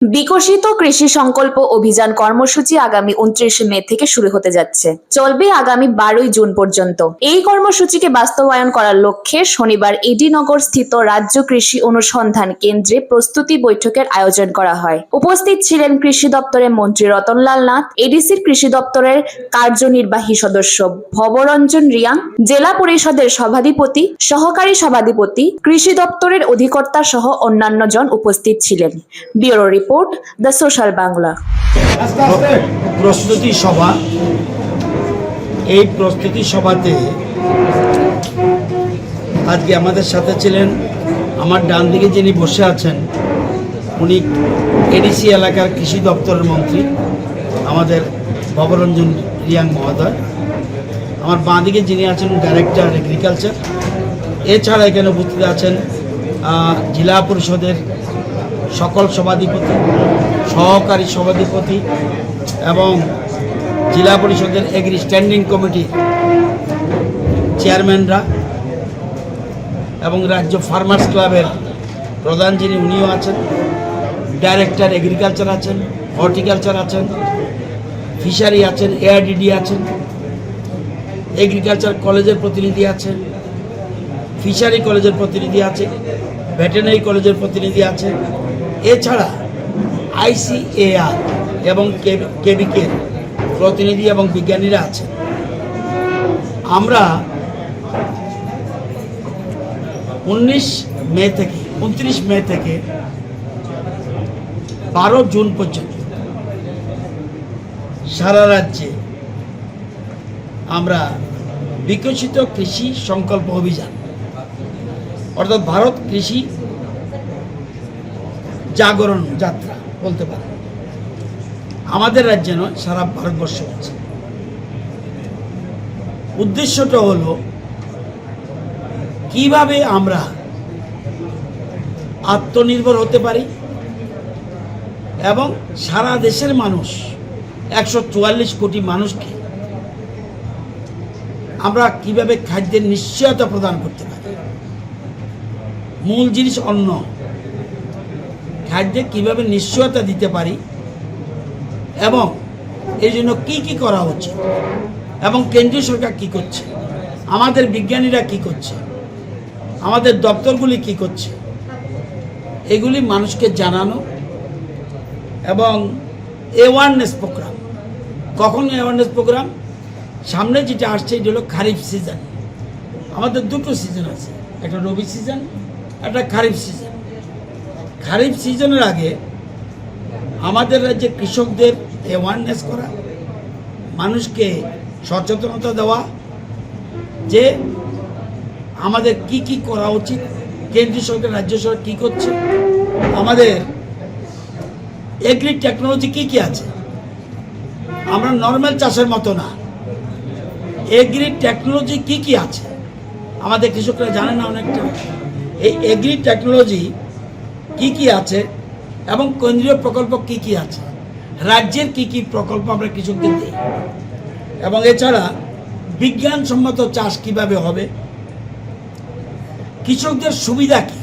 বিকশিত কৃষি সংকল্প অভিযান কর্মসূচি আগামী উনত্রিশে মে থেকে শুরু হতে যাচ্ছে। চলবে আগামী বারোই জুন পর্যন্ত। এই কর্মসূচিকে বাস্তবায়ন করার লক্ষ্যে শনিবার এডিনগর স্থিত রাজ্য কৃষি অনুসন্ধান কেন্দ্রে প্রস্তুতি বৈঠকের আয়োজন করা হয়। উপস্থিত ছিলেন কৃষি দপ্তরের মন্ত্রী রতনলাল নাথ, এডিসির কৃষি দপ্তরের কার্যনির্বাহী সদস্য ভবরঞ্জন রিয়াং, জেলা পরিষদের সভাধিপতি, সহকারী সভাধিপতি, কৃষি দপ্তরের অধিকর্তা সহ অন্যান্য জন উপস্থিত ছিলেন। Bureau report. The social Bangla প্রস্তুতি সভা। এই প্রস্তুতি সভাতে আজকে আমাদের সাথে ছিলেন আমার ডান দিকে যিনি বসে আছেন, উনি এডিসি এলাকার কৃষি দপ্তরের মন্ত্রী, আমাদের ভবরঞ্জন রিয়াং মহোদয়। আমার বাঁ দিকে যিনি আছেন ডাইরেক্টর এগ্রিকালচার এছাড়া এখানে উপস্থিত আছেন জেলা পরিষদের সকল সভাধিপতি, সহকারী সভাধিপতি এবং জেলা পরিষদের এগ্রি স্ট্যান্ডিং কমিটি চেয়ারম্যানরা এবং রাজ্য ফার্মার্স ক্লাবের প্রধান যিনি উনিও আছেন, ডাইরেক্টর এগ্রিকালচার আছেন, হর্টিকালচার আছেন, ফিশারি আছেন, এআরডিডি আছেন, এগ্রিকালচার কলেজের প্রতিনিধি আছেন, ফিশারি কলেজের প্রতিনিধি আছে, ভেটেনারি কলেজের প্রতিনিধি আছে এছাড়া আইসিএআর এবং কেবিকের প্রতিনিধি এবং বিজ্ঞানীরা আছেন। আমরা উনিশ মে থেকে, উনত্রিশ মে থেকে বারো জুন পর্যন্ত সারা রাজ্যে আমরা বিকশিত কৃষি সংকল্প অভিযান, অর্থাৎ ভারত কৃষি জাগরণ যাত্রা বলতে পারে আমাদের রাজ্যে নয়, সারা ভারতবর্ষে হচ্ছে। উদ্দেশ্যটা হলো, কীভাবে আমরা আত্মনির্ভর হতে পারি এবং সারা দেশের মানুষ, একশো চুয়াল্লিশ কোটি মানুষকে আমরা কীভাবে খাদ্যের নিশ্চয়তা প্রদান করতে পারি। মূল জিনিস অন্ন। খাদ্যে কীভাবে নিশ্চয়তা দিতে পারি এবং এই জন্য কী কী করা উচিত? এবং কেন্দ্রীয় সরকার কী করছে? আমাদের বিজ্ঞানীরা কি করছে? আমাদের দপ্তরগুলি কি করছে? এগুলি মানুষকে জানানো এবং অ্যাওয়ারনেস প্রোগ্রাম কখন অ্যাওয়ারনেস প্রোগ্রাম সামনে যেটা আসছে, এটা হলো খারিফ সিজন আমাদের দুটো সিজন আছে। একটা রবি সিজন একটা খারিফ সিজন খারিফ সিজনের আগে আমাদের রাজ্যে কৃষকদের অ্যাওয়ারনেস করা, মানুষকে সচেতনতা দেওয়া, যে আমাদের কি কি করা উচিত, কেন্দ্রীয় সরকার, রাজ্য সরকার কী করছে, আমাদের এগ্রি টেকনোলজি কি কি আছে। আমরা নর্মাল চাষের মতো না। এগ্রি টেকনোলজি কি কি আছে? আমাদের কৃষকরা জানে না অনেকটা। এই এগ্রি টেকনোলজি কি কি আছে এবং কেন্দ্রীয় প্রকল্প কি কি আছে? রাজ্যের কি কি প্রকল্প আমরা কৃষকদের দিই এবং এছাড়া বিজ্ঞানসম্মত চাষ কীভাবে হবে? কৃষকদের সুবিধা কি?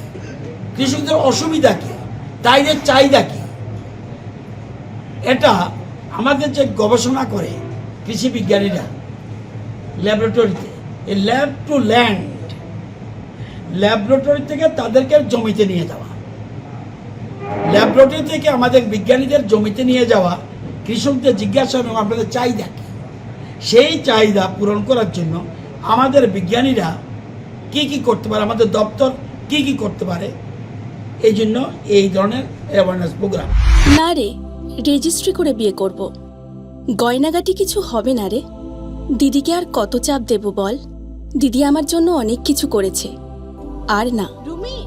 কৃষকদের অসুবিধা কি? তাইদের চাহিদা কি? এটা আমাদের যে গবেষণা করে কৃষি বিজ্ঞানীরা ল্যাবরেটরিতে, এই ল্যাব টু ল্যান্ড, ল্যাবরেটরি থেকে তাদেরকে জমিতে নিয়ে যাওয়া। ল্যাবরেটরি থেকে আমাদের বিজ্ঞানীদের জমিতে নিয়ে যাওয়া কৃষকদের জিজ্ঞাসা এবং আপনাদের চাহিদা কি? সেই চাহিদা পূরণ করার জন্য আমাদের বিজ্ঞানীরা কি কি করতে পারে আমাদের দপ্তর কি কি করতে পারে এই জন্য এই ধরনের অ্যাওয়ারনেস প্রোগ্রাম না রে রেজিস্ট্রি করে বিয়ে করব। গয়নাগাটি কিছু হবে না রে। দিদিকে আর কত চাপ দেব বল? দিদি আমার জন্য অনেক কিছু করেছে। আর না। রুমি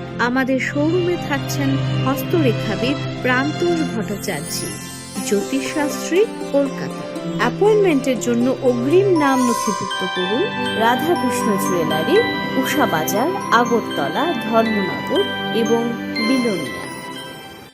আমাদের শোরুমে থাকছেন হস্তরেখাবিদ প্রান্তোষ ভট্টাচার্য, জ্যোতিষশাস্ত্রী কলকাতা। অ্যাপয়েন্টমেন্টের জন্য অগ্রিম নাম নথিভুক্ত করুন রাধাকৃষ্ণ জুয়েলারি, উষা বাজার, আগরতলা, ধর্মনগর এবং বিলোনিয়া।